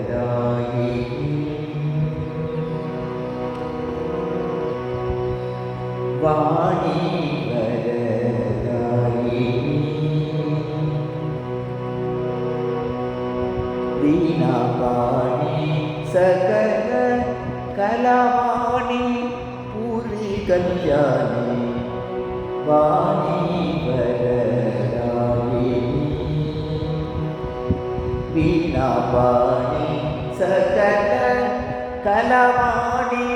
വാണിവരായിരിക്കും വാണിവരായിരിക്കും വീണാപാണി സകല കലാവാണി പൂരി കല്യാണി വാണി வீணாபாணி சகல கலவாணி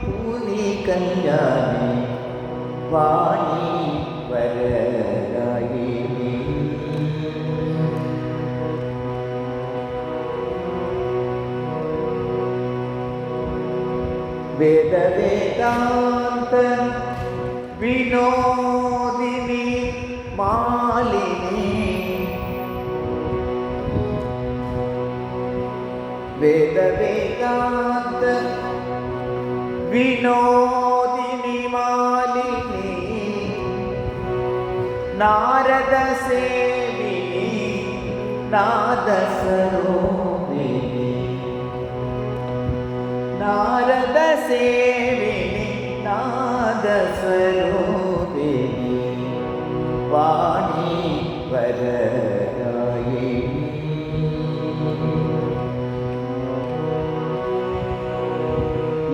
பூனி கல்யாணி வாணி வரராயினி வேத வேதாந்த வினோதினி மாலினி වේද වේදාන්ත විනෝදිනි මාලිනි නාරද සේවිනි නාදසරෝමිනි නාරද සේවිනි නාදසරෝමිනි වාණී වරේ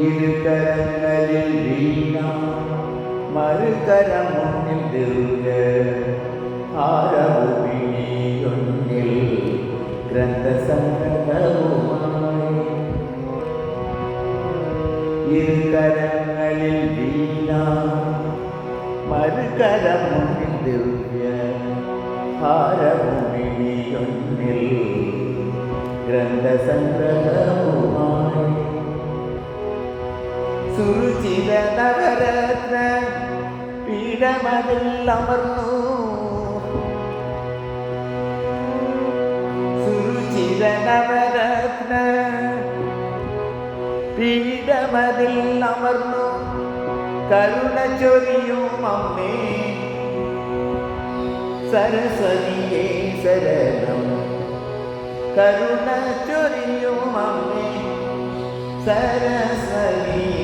ഇരുകരങ്ങളിൽ വീണം. മറുകരം മുന്നിൽ ദിവ്യ ഹാരവുമിണിയൊന്നിൽ ഗ്രന്ഥസംഗ്രഹവുമായി വീണ. മറുകരം മുന്നിൽ ദിവ്യ ഹാരവുമിണിയൊന്നിൽ ഗ്രന്ഥസംഗ്രഹവുമായി സുരുചിര നവരത്ന പീഠമതിൽ അമർന്നു സുരുചിര നവരത്ന പീഠമതിൽ അമർന്നു കരുണ ചൊരിയും അമ്മേ സരസ്വതിയെ ശരണം. കരുണ ചൊരിയും അമ്മേ സരസ്വതി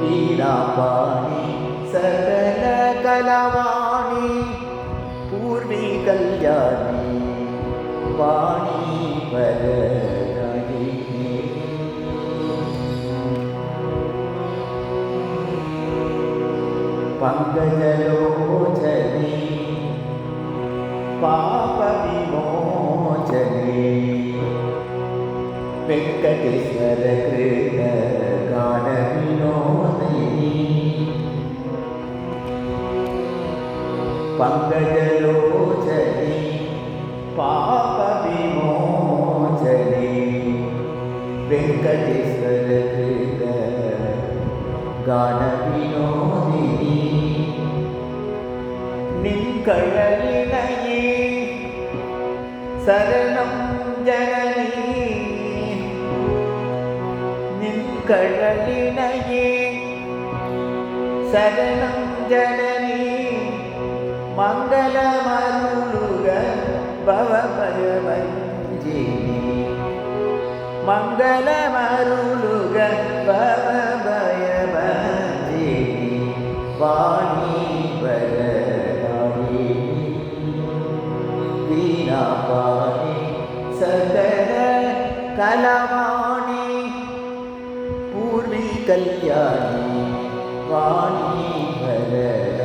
വീണാപാണി സകല കലവാണി പൂർവി കല്യാണി വാണി വരദായി പങ്കജലോചനീ வெங்கடேஸ்வர கிருத காண வினோதைனி பங்கஜலோச்சனி பாப விமோச்சனி வெங்கடேஸ்வர கிருத காண வினோதினி நின்கழலினையே சரணம் ஜனனி. നിൻകഴലിണയേ ശരണം ജനനീ മംഗളമരുളുക ഭവഭയമഞ്ജിനി മംഗളമരുളുക ഭവഭയമഞ്ജിനി വാണി വരദായി വീണാപാണി സകല കലവാണി कल्याणी वाणी भर